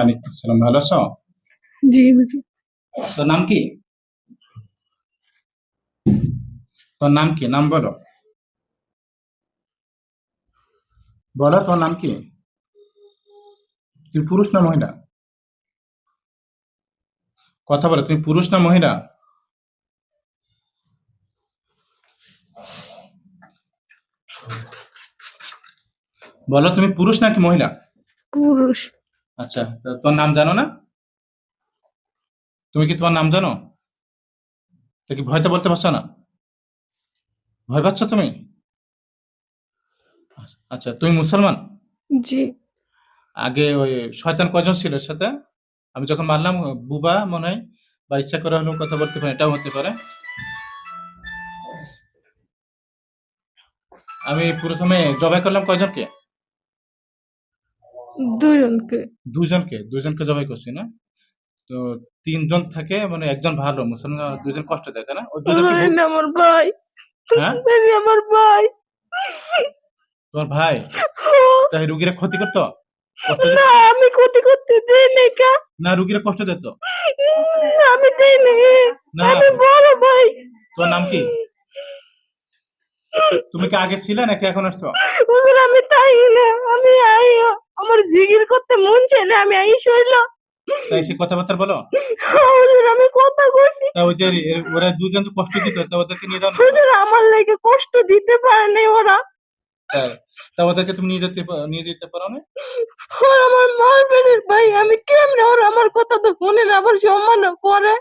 আসসালাম ভালো আছো? জি হুজুর তোর নাম কি? তোর নাম কি? নাম বলো। বলো তোর নাম কি? তুমি পুরুষ না মহিলা? কথা বলো তুমি পুরুষ না মহিলা? বলো তুমি পুরুষ নাকি মহিলা? পুরুষ। আচ্ছা তা তোর নাম জানো না? তুমি কি তোমার নাম জানো? তা কি ভয়তে বলতে পারছ না? ভয় পাচ্ছ তুমি? আচ্ছা তুমি মুসলমান? জি। আগে ওই শয়তান কজন ছিল সাথে? আমি যখন মারলাম বুবা মনে হয় বা ইচ্ছা করে হলেও কথা বলতে পারে এটাও হতে পারে। আমি প্রথমে জবাই করলাম কয়জনকে? দুজনকে। দুজনকে দুজনকে জবাই করছি না? তো তিনজন থাকে মানে একজন ভালো মুসলমান দুজন কষ্ট দেয় তাই না? ওই দুজনকে আমার ভাই। হ্যাঁ? আমার ভাই। তোমার ভাই? তাই রুগীরা ক্ষতি করতো? না আমি ক্ষতি করতে দেই নাই কা। না রুগীরা কষ্ট দিত না, আমি দেই না। আমি বড় ভাই। তোমার নাম কি? তুমি কি আগে ছিলে নাকি এখন আসছো? আমি তাই না আমি আই আমার জিগির করতে মন চাই না আমি আই শৈল তাই সে কথাবার্তা বলো? হুজুর আমি কথা কইছি। তা ওই যে ওরা দুজন তো কষ্ট দিত তা ওদেরকে নিয়ে যাও হুজুর আমার লাগে কষ্ট দিতে পারে নাই ওরা। তা ওদেরকে তুমি নিয়ে যেতে নিয়ে যেতে পারো না? আমার মারবেনের ভাই আমি কেমনে ওর আমার কথা তো ফোনে না আবার সম্মান করে।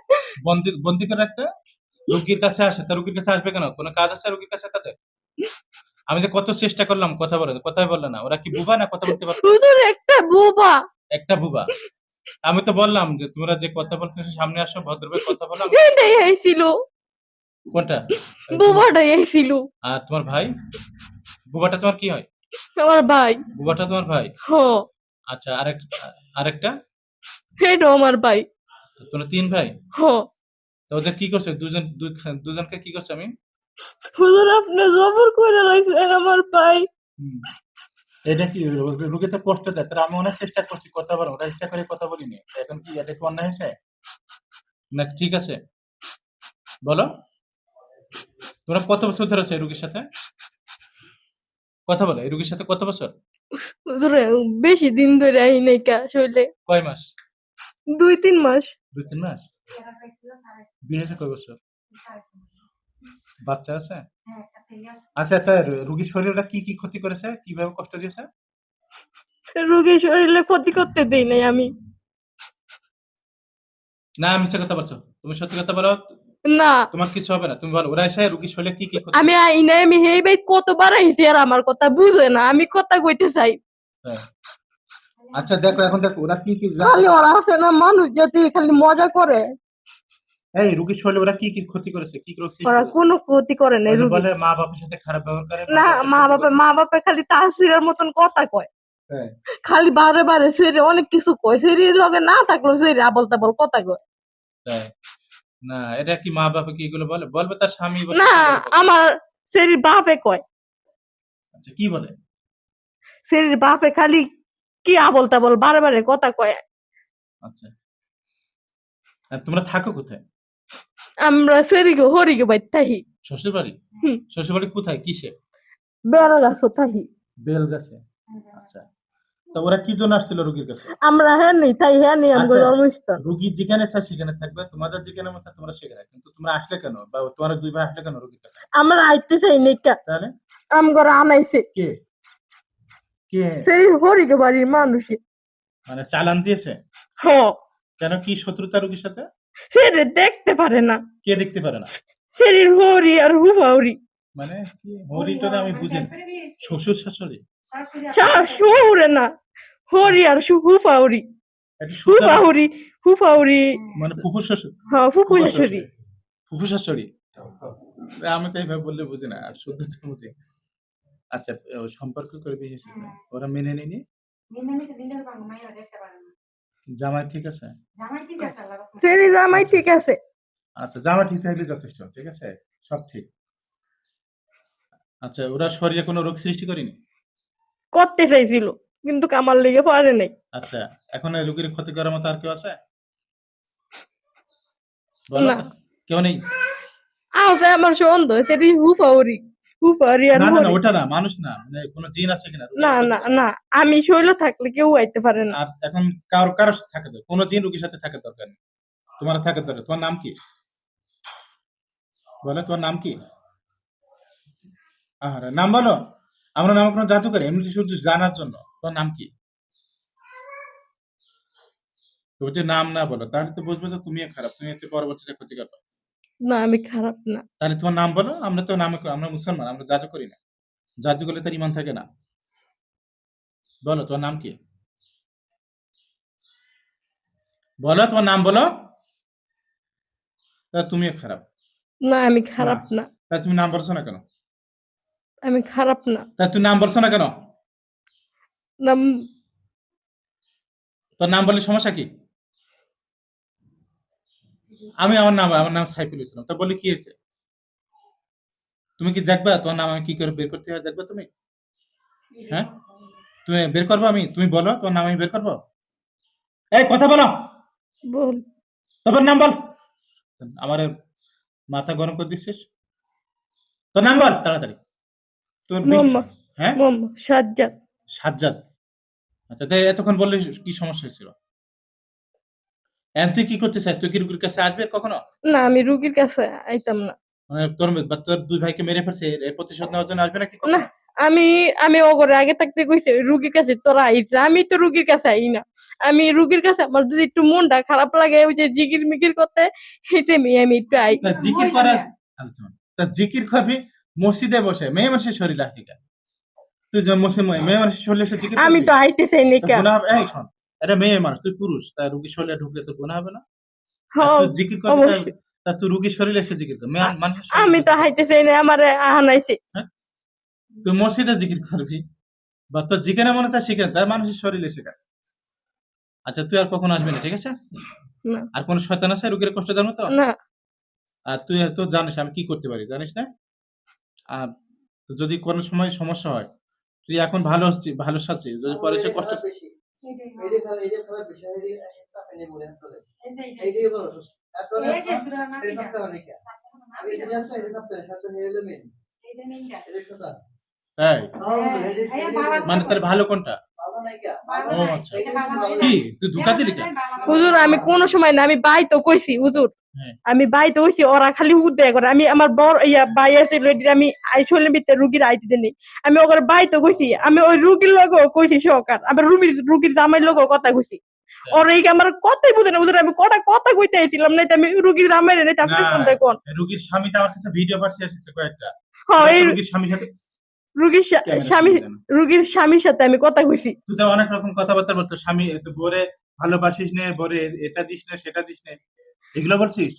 বন্দি বন্দি করে রাখতে? রুগীর কাছে আসে তা রুগীর কাছে আসবে কেন? কোনো কাজ আছে রুগীর কাছে তাদের? আমি যে কত চেষ্টা করলাম কথা বলে কথাই বললে না। ওরা কি বুবা না কথা বলতে হুজুর একটা বুবা। একটা বুবা। আমি তো বললাম যে তোমরা যে কথা বলতেছো সামনে আসো ভদ্রভাবে কথা বলো। এটাই আইছিল? কোনটা? বুবাটাই আইছিল। আর তোমার ভাই? বুবাটা তোমার কি হয়? তোমার ভাই। বুবাটা তোমার ভাই? হ। আচ্ছা আরেক আরেকটা? এটাও আমার ভাই। তোমরা তিন ভাই? হ। তো ওদের কি করছে? দুজন দুজনকে কি করছে আমি? হুজুর আপনি জবর করে আমার এটা কি রুগী তো কষ্ট দেয়। আমি অনেক চেষ্টা করছি কথা বলো ওরা ইচ্ছা করে কথা বলিনি। এখন কি এটা কি অন্যায় হয়েছে? না ঠিক আছে। বলো। তোমরা কত বছর ধরে আছো এই রুগীর সাথে? কথা বলো এই রুগীর সাথে কত বছর? বেশি দিন ধরে আই নাই কা শৈলে কয় মাস? দুই তিন মাস। দুই তিন মাস? বিয়ে হয়েছে কয় বছর? বাচ্চা আছে? আচ্ছা তা রুগীর শরীরটা কি কি ক্ষতি করেছে? কীভাবে কষ্ট দিয়েছে? রোগীর শরীরে ক্ষতি করতে দেই নাই আমি। না মিথ্যা কথা বলছো। তুমি সত্যি কথা বলো না। তোমার কিছু হবে না। তুমি বলো ওরা এসে রুগীর শরীরে কি কি ক্ষতি আমি আই নাই আমি হেই ভাই কতবার আইছি আর আমার কথা বুঝে না। আমি কথা কইতে চাই। হ্যাঁ। আচ্ছা দেখো এখন দেখো ওরা কি কি খালি ওরা আছে না মানুষ যদি খালি মজা করে। এই রুগীর শরীরে ওরা কি কি ক্ষতি করেছে? কি ওরা কোনো ক্ষতি করে নাই রুগী। বলে মা বাবার সাথে খারাপ ব্যবহার করে না মা বাপে মা বাপে খালি তাসিরের মতন কথা কয়। হ্যাঁ, খালি বারে বারে সেরে অনেক কিছু কয়। সেরির লগে না থাকল সেরি আবল তাবল কথা কয়। না এটা কি মা বাবা কি এগুলো বলে? বলবে তার স্বামী না আমার সেরির বাপে কয়। আচ্ছা কি বলে? সেরির বাপে খালি কি আবল তাবল বারে বারে কথা কয়। আচ্ছা। তোমরা থাকো কোথায়? আমরা সেরিকে হরিকে বাই তাহি শ্বশুর বাড়ি। শ্বশুর বাড়ি কোথায়? কিসে? বেল গাছ তাহি। বেল গাছে আচ্ছা। তো ওরা কি জন্য আসছিল রুগীর কাছে? আমরা হ্যাঁ নেই তাই হ্যাঁ নেই আমাকে আচ্ছা। জন্মস্থান। রুগী যেখানে চায় সেখানে থাকবে তোমাদের যেখানে মতো তোমরা সেখানে কিন্তু তোমরা আসলে কেন? বা তোমার দুই ভাই আসলে কেন রুগীর কাছে? আমরা আইতে চাই নেকা তাহলে? আমগর আনাইছে। কে? কে? সেরির হরিকে বাড়ির মানুষে। মানে চালান দিয়েছে? হ। কেন কি শত্রুতা রুগীর সাথে? সেরে দেখতে পারে না। কে দেখতে পারে না? সেরির হরি আর হুফাউরি মানে কি? হরিটা আমি বুঝি না। শ্বশুর শাশুড়ি? শহুরে না হরি আর সু- হুফাউরি হুফাউরি হুফাউরি মানে ফুফু শ্বশুর হ্যাঁ ফুফু শাশুড়ি। ফুফু শাশুড়ি? আমি তো এইভাবে বললে বুঝি না আর শুদ্ধটা বুঝি আচ্ছা ও সম্পর্ক করে বিয়ে। ওরা মেনে নিনি জামাই ঠিক আছে? সেরি জামাই ঠিক আছে। আচ্ছা জামা ঠিক থাকলে যথেষ্ট ঠিক আছে? সব ঠিক। আচ্ছা ওরা শরীরে কোনো রোগ সৃষ্টি করেনি? করতে চাইছিল কিন্তু আমার লেগে পারে নাই। আচ্ছা এখন এই রুগীর ক্ষতি করার মতো আর কেউ আছে? কেউ নেই? আছে আমার সন্দেহ সেটি হুফাউরি হুফাউরি আর না না না ওটা না মানুষ না মানে কোনো জিন আছে কিনা? না না না আমি শৈল থাকলে কেউ আইতে পারে না। এখন কারোর কারোর সাথে থাকে কোনো দিন রুগীর সাথে থাকে দরকার নেই। তোমার থাকে দরকার। তোমার নাম কি? বলে তোমার নাম কি? আরে নাম বলো। আমরা নাম কোনো জাদু করে এমনি শুধু জানার জন্য। তোমার নাম কি? তো যদি নাম না বলো তাহলে তো বুঝবে যে তুমি খারাপ তুমি এতে পরবর্তীতে ক্ষতি করবে না আমি খারাপ না। তাহলে তোমার নাম বলো আমরা তো নাম আমরা মুসলমান আমরা জাদু করি না। জাদু করলে তার ইমান থাকে না। বলো তোমার নাম কি? বলো তোমার নাম বলো। তা তুমিও খারাপ। না আমি খারাপ না। তা তুমি নাম বলছো না কেন? আমি খারাপ না। তা তুমি নাম বলছো না কেন? নাম তোর নাম বললে সমস্যা কি? আমি আমার নাম আমার নাম সাইফুল ইসলাম। তা বলি কি হয়েছে? তুমি কি দেখবা? তোমার নাম আমি কি করে বের করতে হয়? দেখবা তুমি? হ্যাঁ? তুমি বের করব আমি? তুমি বলো তোমার নাম আমি বের করব? এই কথা বলো। বল। তোর নাম বল। আমার মাথা গরম করে দিচ্ছিস? তোর নাম বল তাড়াতাড়ি। তোর হ্যাঁ? সাজ্জাদ। সাজ্জাদ। আচ্ছা তাই এতক্ষণ বললে কি সমস্যা হয়েছিল? এখন তুই কি করতে চাস তুই কি রুগীর কাছে আসবে কখনো? না আমি রুগীর কাছে আইতাম না। মানে তোর বা তোর দুই ভাইকে মেরে ফেলছে এর- প্রতিশোধ নেওয়ার জন্য আসবে নাকি? না। আমি আমি ওগরে আগে থাকতে কইছে রুগীর কাছে তোরা আইস আমি তো রুগীর কাছে আই না। আমি রুগীর কাছে আমার যদি একটু মনটা খারাপ লাগে ওই যে জিগির মিগির করতে হেঁটে মেয়ে আমি একটু আই। তা জিকির করা আচ্ছা, তা জিকির করবি মসজিদে বসে মেয়ে মানুষের শরীর রাখি? তুই যে মসজিদ মেয়ে মানুষের শরীরে জিকির আমি তো আইতে চাই না এই শোন এটা মেয়ে মানুষ তুই পুরুষ তা রুগীর শরীরে ঢুকলে তো গুনাহ হবে না। হ্যাঁ, জিকির করবি তা- তুই রুগীর শরীরে এসে জিকির কর আমি তো জিকির কর। হাইতে চাই না আমার আহানাইছে। তুই মসজিদে জিকির করবি বা তোর জিকেনে মনে তা শিখে তার মানুষের শরীরে শেখা আচ্ছা তুই আর কখনো আসবি না ঠিক আছে? আর কোন শয়তান আছে রুগীর কষ্ট দেওয়ার মতো? না। আর তুই তো জানিস আমি কি করতে পারি জানিস না? আর তো যদি কোনো সময় সমস্যা হয় তুই এখন ভালো হচ্ছিস ভালো সাচ্ছিস যদি পরে সে কষ্ট মানে তার ভালো কোনটা আচ্ছা কি তুই ধোকা দিলি হুজুর আমি কোনো সময় না আমি বাই তো কইছি হুজুর হ্যাঁ। আমি বাই তো কইছি ওরা খালি হুদ দেয় করে। আমি আমার বড় ইয়া বাই আছে আমি আইসলের ভিতরে রুগীর আইতে দেনি আমি ওদের বাই তো কইছি আমি ওই রুগীর লগেও কইছি সহকার। আমি রুগীর রুগীর জামাইর লগেও কথা কইছি। ওর এই আমার কথাই বুঝে না হুজুর আমি কটা কথা কইতে আইছিলাম না আমি রুগীর আপনি না, কোন? দেখুন রুগীর স্বামী তো আমার কাছে ভিডিও পাঠিয়ে কয়েকটা। হ্যাঁ এই রুগীর স্বামীর সাথে রুগীর স্বামী রুগীর স্বামীর সাথে আমি কথা কইছি। তুই তো অনেক রকম কথাবার্তা বলতো স্বামী তো বরে ভালোবাসিস নে বরে এটা দিস না সেটা দিস না। এগুলো বলছিস?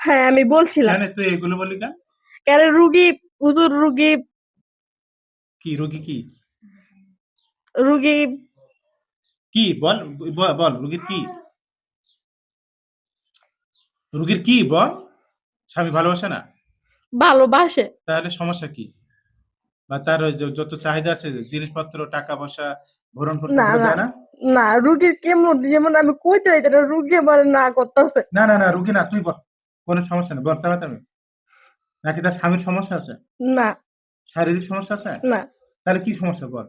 হ্যাঁ আমি বলছিলাম। তুই এগুলো বললি কেন? কেন রুগী হুজুর রুগী। কি রুগী কি? রুগী। কি বল বল রুগীর কি? রুগীর কি বল? স্বামী ভালোবাসে না? ভালোবাসে। তাহলে সমস্যা কি? বা তার ওই যত চাহিদা আছে জিনিসপত্র টাকা পয়সা ভরণ পোষণ না, না। রুগীর কেমন যেমন আমি কইতে হইতে না রুগী আমার না করতেছে। না না না রুগী না তুই বল। কোনো সমস্যা নেই বল তাড়াতাড়ি। নাকি তার স্বামীর সমস্যা আছে? না। শারীরিক সমস্যা আছে? না। তাহলে কি সমস্যা বল।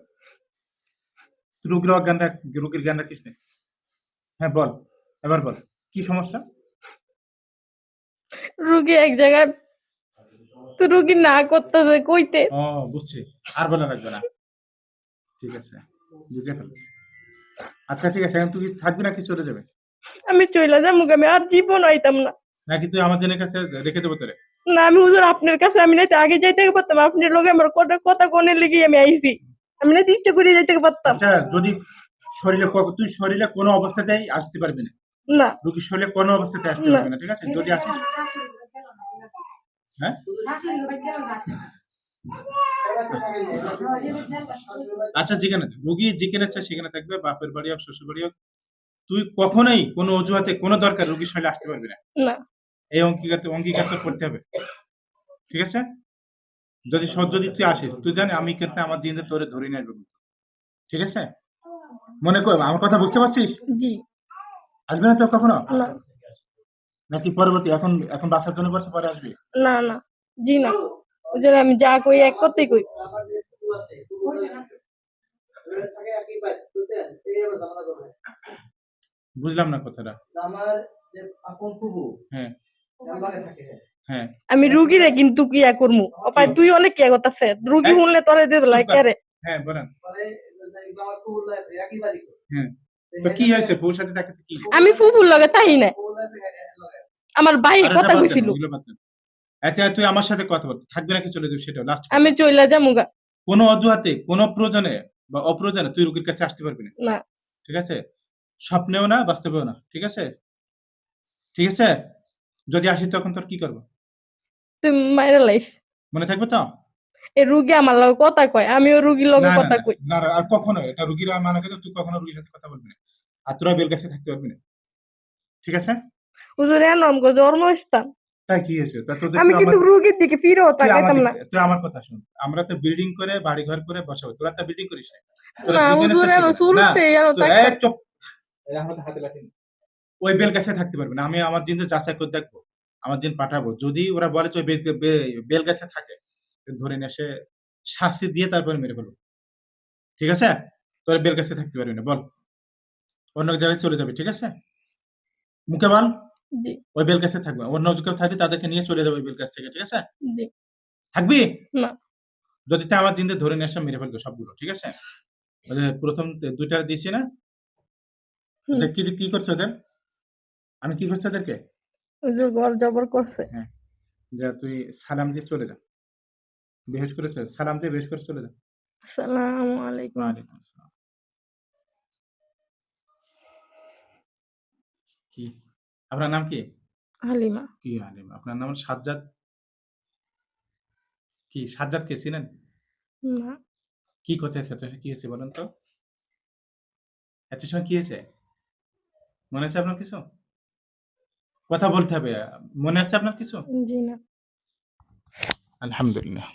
রুগীর অজ্ঞান রুগীর জ্ঞান রাখিস না। হ্যাঁ বল এবার বল কি সমস্যা? রুগী এক জায়গায় তো রুগী না করতেছে কইতে। ও বুঝছি আর বলা লাগবে না। ঠিক আছে বুঝে ফেল আচ্ছা ঠিক আছে এখন তুই থাকবি নাকি চলে যাবে? আমি চলে যাব আমি আর জীবন হইতাম না। নাকি তুই আমার আমাদের কাছে রেখে দেবো তোরে? না আমি হুজুর আপনার কাছে আমি না আগে যাইতে পারতাম আপনার লোকে আমার কটা কথা কোনে লেগে আমি আইছি। আমি না ইচ্ছে করে যাইতে পারতাম। আচ্ছা যদি শরীরে তুই শরীরে কোনো অবস্থাতেই আসতে পারবি না? না। রুগীর শরীরে কোনো অবস্থাতে আসতে পারবি না ঠিক আছে? যদি আসিস হ্যাঁ? আচ্ছা যেখানে রুগী যেখানে আছে সেখানে থাকবে বাপের বাড়ি হোক শ্বশুর বাড়ি হোক। তুই কখনোই কোনো অজুহাতে কোনো দরকার রুগীর সঙ্গে আসতে পারবি না। এই অঙ্গীকার অঙ্গীকার তো করতে হবে। ঠিক আছে? যদি যদি তুই আসিস তুই জানি আমি কিন্তু আমার দিনে তোরে ধরে নিয়ে আসব। ঠিক আছে? মনে কর আমার কথা বুঝতে পারছিস? জি। আসবে না তো কখনো? নাকি পরবর্তী এখন এখন বাসার জন্য পরে আসবি? না না। জি না। ওই জন্য আমি যা কই এক কথাই কই। বুঝলাম না কথাটা। আমার যে আপন ফুবু হ্যাঁ। থাকে হ্যাঁ। আমি রুগীরে কিন্তু কিয়া করমু? অপায় তুই অনেক কিয়া করতেছে রুগী হ্যাঁ। শুনলে তোরে দিয়ে দিলাই কে রে? হ্যাঁ বলেন। হ্যাঁ। তো কি হয়েছে? বউর সাথে কি? আমি ফুফুর লগে তাই না? আমার ভাই কথা কইছিল। দে। আচ্ছা তুই আমার সাথে কথা বল থাকবি নাকি চলে যাবি সেটা লাস্ট আমি চইলা যামুগা কোনো অজুহাতে কোনো প্রয়োজনে বা অপ্রয়োজনে তুই রোগীর কাছে আসতে পারবি না। ঠিক আছে? স্বপ্নেও না বাস্তবেও না ঠিক আছে? ঠিক আছে? যদি আসি তখন তোর কি করব? তুই মাইরা লাইস। মনে থাকবে তো? এই রুগী আমার লগে কথা কয় আমিও রুগীর লগে কথা কই। না, আর কখনো এটা রুগীরা মানে কিন্তু তুই কখনো রুগীর সাথে কথা বলবি না। আর তোরা বেল কাছে থাকতে পারবি না। ঠিক আছে? হুজুর এর নাম গো তা তোদের আমি কিন্তু আমার- দিকে ফিরেও তাকাইতাম না। তুই আমার কথা শুন। আমরা তো বিল্ডিং করে বাড়ি ঘর করে বসাবো। তোরা তো বিল্ডিং করিস না। হুজুর শুরুতে চুপ। হাতে লাঠি ওই বেল গাছে থাকতে পারবে আমি আমার দিন যাচাই করে দেখব। আমার দিন পাঠাবো। যদি ওরা বলে ওই বেল- গাছে থাকে ধরে নিয়ে এসে শাস্তি দিয়ে তারপরে মেরে ফেলব। ঠিক আছে? তোর বেল গাছে থাকতে পারবি না। বল। অন্য জায়গায় চলে যাবে ঠিক আছে? মুখে বল। জি। ওই বেল গাছে থাকবে। অন্য কেউ থাকবে তাদেরকে নিয়ে চলে যাবে ওই বেল গাছ থেকে ঠিক আছে? জি। থাকবি? না। যদি তা আমার দিনতে ধরে নিয়ে মেরে ফেলতো সবগুলো ঠিক আছে? প্রথম দুইটা দিয়েছি না? কি কি করছে ওদের? আমি কি করছি ওদেরকে? গল জবর করছে। যে তুই সালাম দিয়ে চলে যা। বেহেস করে চলে সালাম দিয়ে বেহেস করে চলে যা। আসসালামু আলাইকুম। ওয়ালাইকুম আসসালাম। কি? আপনার নাম কি? হালিমা। কি আলিম আপনার নাম সাজ্জাদ? কি সাজ্জাদ কে ছিলেন না। কি কোথায় এসে কি হয়েছে বলেন তো? এত সময় কি হয়েছে? মনে আছে আপনার কিছু? কথা বলতে হবে। মনে আছে আপনার কিছু? জি না। আলহামদুলিল্লাহ।